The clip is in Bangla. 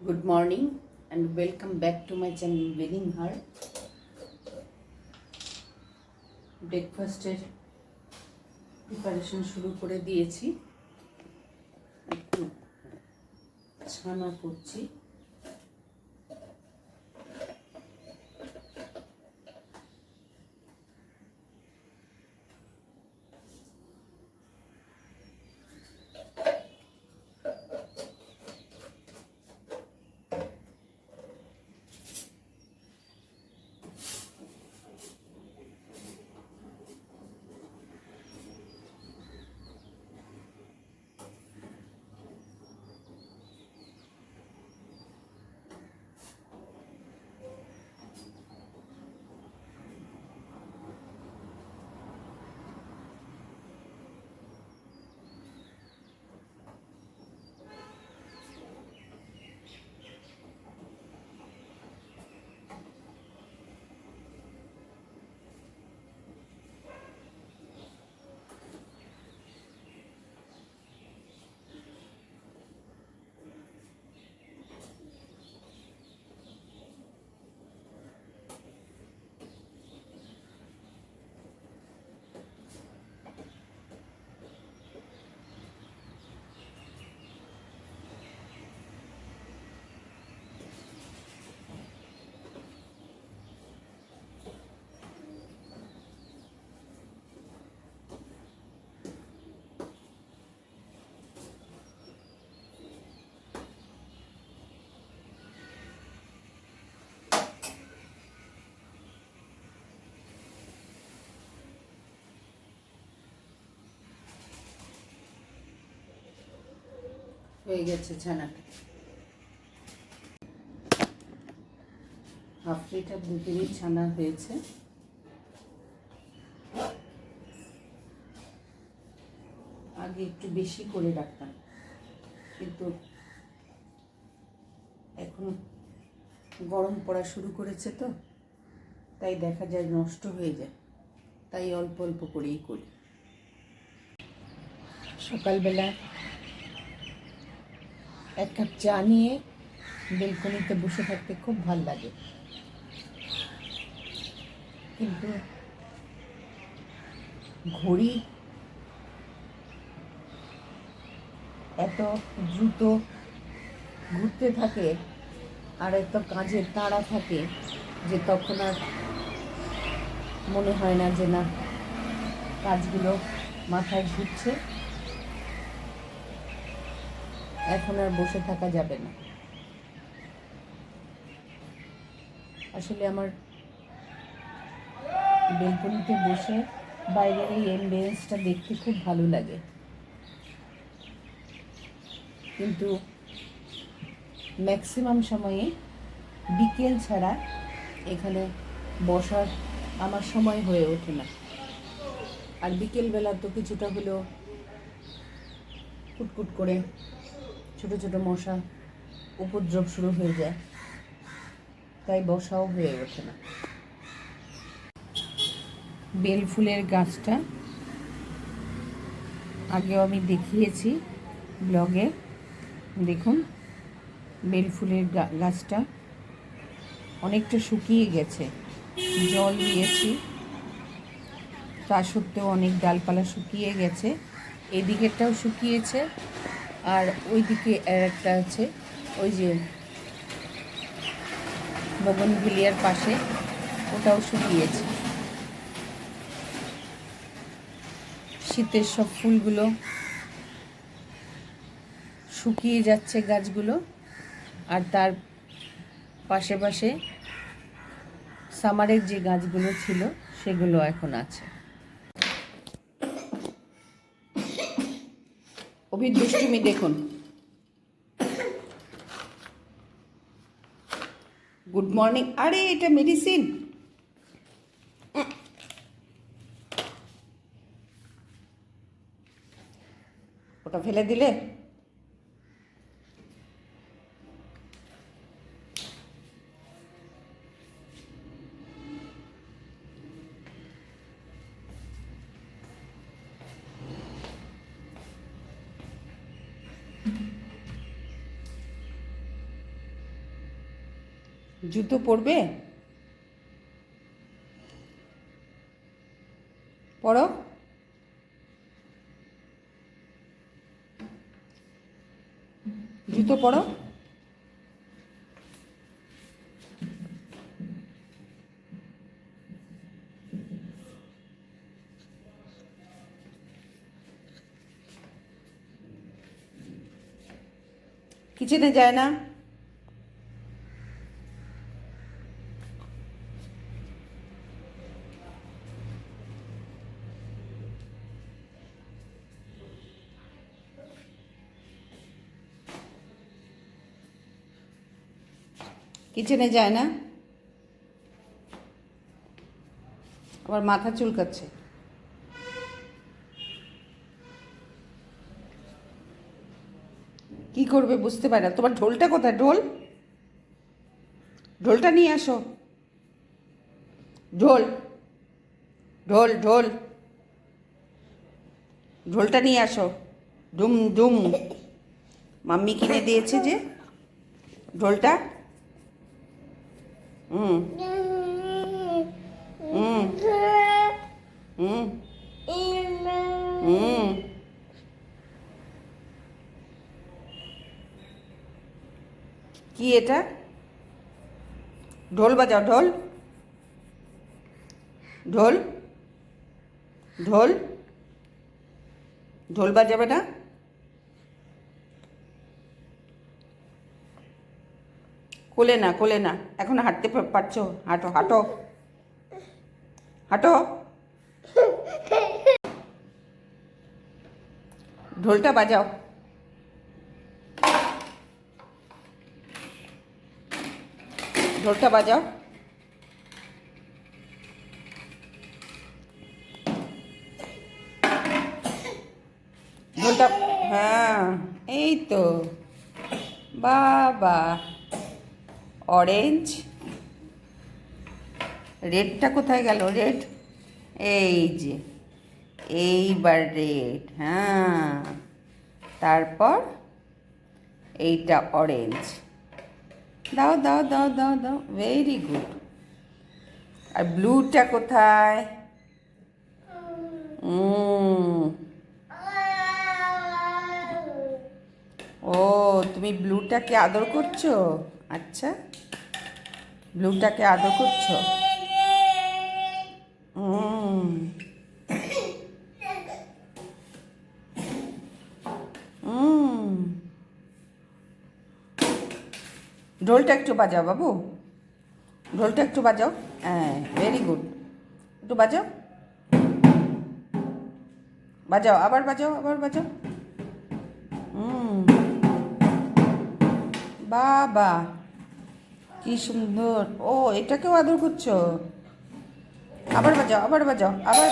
Good morning and welcome back to my channel Wedding Heart. ব্রেকফাস্টের প্রিপারেশন শুরু করে দিয়েছি একটু ছানা করছি হয়ে গেছে ছানাটা হাফ লিটার দুধেরই ছানা হয়েছে। আগে একটু বেশি করে রাখতাম। কিন্তু এখন গরম পড়া শুরু করেছে তো, তাই দেখা যায় নষ্ট হয়ে যায়। তাই অল্প অল্প করেই করি। সকালবেলা এক কাপ চা নিয়ে বেলকনিতে বসে থাকতে খুব ভালো লাগে। কিন্তু ঘড়ি এত দ্রুত ঘুরতে থাকে আর এত কাজের তাড়া থাকে যে তখন আর মনে হয় না যে না, কাজগুলো মাথায় ঘুরছে। এখন আর বসে থাকা যাবে না। আসলে আমার বেলকনিতে বসে বাইরের এই এমবিয়েন্সটা দেখতে খুব ভালো লাগে। কিন্তু ম্যাক্সিমাম সময়ে বিকেল ছাড়া এখানে বসার আমার সময় হয়ে ওঠে না। আর বিকেলবেলা তো কিছুটা হলেও কুটকুট করে ছোট ছোট মশা উপদ্রব শুরু হয়ে যায়। তাই বসাও হয়ে ওঠে না। বেল ফুলের গাছটা আগেও আমি দেখিয়েছি ব্লগে। দেখুন, বেল ফুলের গাছটা অনেকটা শুকিয়ে গেছে। জল দিয়েছি। তা সত্ত্বেও অনেক ডালপালা শুকিয়ে গেছে। এদিকেরটাও শুকিয়েছে। আর ওইদিকে আর একটা আছে, ওই যে বগনভিলিয়ার পাশে, ওটাও শুকিয়েছে। শীতের সব ফুলগুলো শুকিয়ে যাচ্ছে গাছগুলো, আর তার পাশে পাশে সামারের যে গাছগুলো ছিল, সেগুলো এখন আছে। অভি দুষ্টুমি দেখুন। গুড মর্নিং আরে এটা মেডিসিন ওটা ফেলে দিলে? জুতো পরবে? পরো। জুতো পড়ো কিচেনে যায় না। কিচেনে যায় না? আবার মাথা চুলকাচ্ছে। কি করবে বুঝতে পারে না। তোমার ঢোলটা কোথায়? ঢোল? ঢোলটা নিয়ে আসো। ঢোল। ঢোল ঢোল। ঢোলটা নিয়ে আসো। ডুম ডুম। মাম্মি কিনে দিয়েছে যে ঢোলটা। কি এটা? ঢোল বাজাও ঢোল। ঢোল। ঢোল। ঢোল বাজাবে না? কোলে না কোলে না। এখন হাঁটতে পারছ? হাঁটো হাঁটো। হাঁটো। ঢোলটা বাজাও। ঢোলটা বাজাও। ঢোলটা হ্যাঁ এই তো। বাবা। অরেঞ্জ রেডটা কোথায় গেল? রেড এই যে, এইবার রেড হ্যাঁ। তারপর এইটা অরেঞ্জ দাও দাও দাও দাও দাও ভেরি গুড আর ব্লুটা কোথায়? ও, তুমি ব্লুটাকে আদর করছ? আচ্ছা। ব্লুটাকে আদর করছ। ঢোলটা একটু বাজাও বাবু। ঢোলটা একটু বাজাও। হ্যাঁ ভেরি গুড একটু বাজাও। বাজাও, আবার বাজাও আবার বাজাও। বাবা কি সুন্দর। ও এটাকেও আদর করছ? আবার বাজাও আবার বাজাও আবার